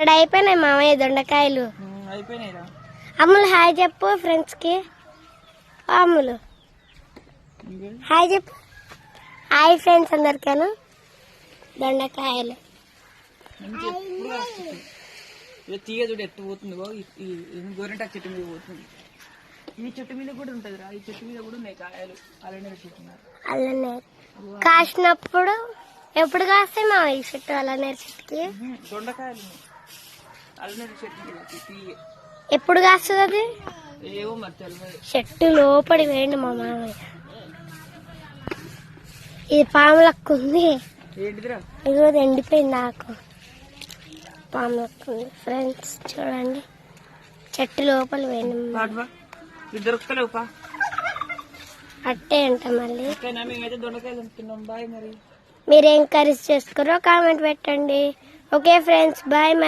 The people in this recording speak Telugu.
ఇక్కడ అయిపోయినాయి మామయ్య దొండకాయలు. అమ్ములు హాయ్ చెప్పు ఫ్రెండ్స్కి. అమ్ములు. హాయ్ చెప్పు. హాయ్ ఫ్రెండ్స్ అందరికాను. దొండకాయలు. మంచి ఎప్పుడు కాస్తుంది ఇక తీగ చూడు ఎట్టు పోతుంది గో ఈ- ఈ ఈ గోరింటాకు చెట్టు మీద పోతుంది. ఈ చెట్టు మీద కూడా ఉంటుంది రా. ఈ చెట్టు మీద కూడా ఉన్నాయి కాయలు. అలానే చెట్టు మీద. అలానే కాసినప్పుడు ఎప్పుడు కాస్తాయి మా ఈ చెట్టు అలానే చెట్టుకి? దొండకాయలు చెట్టు ఎప్పుడు కాస్తుంది అది? ఏవో మరి తెలియదు చెట్టు లోపడి వేయండి మా మామయ్య. ఇది పాములక్కు ఉంది. ఏంటిదిరా? ఇది ఎండిపోయింది ఆకు. పాములక్కు ఉంది. ఫ్రెండ్స్ చూడండి. చెట్టు లోపల వేయండి అట్టే అంట మళ్ళీ. ఓకేనా? మేమైతే దొండకాయలు అమ్ముతున్నాం బాయ్ మరి. మీరేం కర్రీస్ చేసుకురో కామెంట్ పెట్టండి. Okay friends bye